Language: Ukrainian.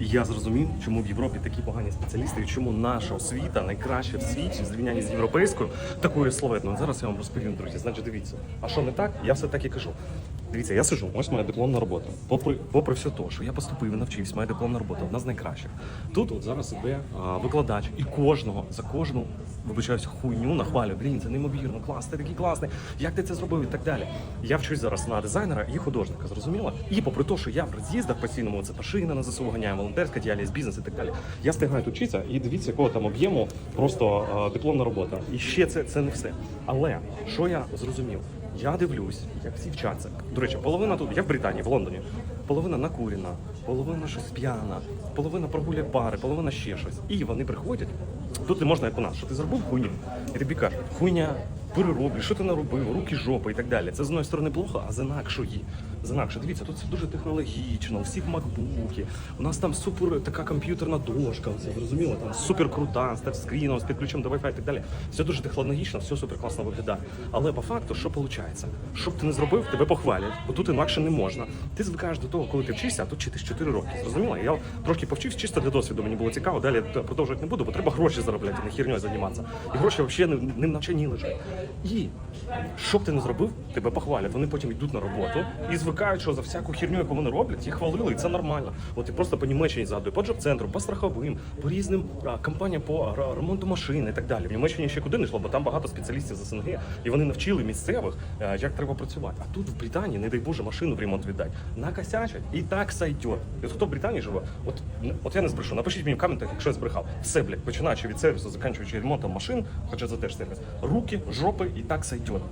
І я зрозумів, чому в Європі такі погані спеціалісти, і чому наша освіта найкраща в світі в зрівнянні з європейською, такою словетною. Зараз я вам розповім, друзі. Значить, дивіться. А що не так? Я все так і кажу. Дивіться, я сижу, ось моя дипломна робота. Попри, попри все те, що я поступив навчився, моя дипломна робота одна з найкращих. Тут от зараз іде викладач, і кожного за кожну, вибачаюся, хуйню нахвалює. Блін, це неймовірно, клас, ти такий класний. Як ти це зробив і так далі. Я вчусь зараз на дизайнера і художника, зрозуміло? І попри те, що я в роз'їздах постійному, це машина на ЗСУ ганяє, волонтерська діяльність, бізнес і так далі. Я встигаю тут вчитися і дивіться, якого там об'єму просто а, дипломна робота. І ще це, це не все. Але що я зрозумів? Я дивлюсь, як всі вчаться. До речі, половина тут, я в Британії, в Лондоні. Половина накурена, половина щось п'яна, половина прогуляє пари, половина ще щось. І вони приходять. Тут не можна, як у нас, що ти зробив хуйню. І тобі кажуть, хуйня, перероблю, що ти наробив, руки, жопи і так далі. Це з одної сторони плохо, а з інакшої. Інакше. Дивіться, тут все дуже технологічно, у всіх макбуки. У нас там супер така комп'ютерна дошка, зрозуміло, там супер крута, з тачскріном, з підключенням до Wi-Fi і так далі. Все дуже технологічно, все супер класно виглядає. Але по факту, що виходить? Що б ти не зробив, тебе похвалять, бо тут інакше не можна. Ти звикаєш до того, коли ти вчишся, а тут вчитись 4 роки. Зрозуміло? Я трошки повчився чисто для досвіду, мені було цікаво. Далі продовжувати не буду, бо треба гроші заробляти, не херньою займатися. І гроші взагалі не, не в навчанні лежать. І що б ти не зробив, тебе похвалять. Вони потім йдуть на роботу і звикають, що за всяку херню, яку вони роблять, їх хвалили, і це нормально. От і просто по Німеччині згадую, по джоб-центру, по страховим, по різним компаніям по ремонту машин і так далі. В Німеччині ще куди не йшло, бо там багато спеціалістів з СНГ, і вони навчили місцевих, е, як треба працювати. А тут в Британії, не дай Боже, машину в ремонт віддать. Накосячать і так сайдет. І от хто в Британії живе, от, от я не збрешу. Напишіть мені в коментах, якщо я збрехав. Все, блядь, починаючи від сервісу, закінчуючи ремонтом машин, хоча це теж сервіс. Руки, жопи і так сайдет.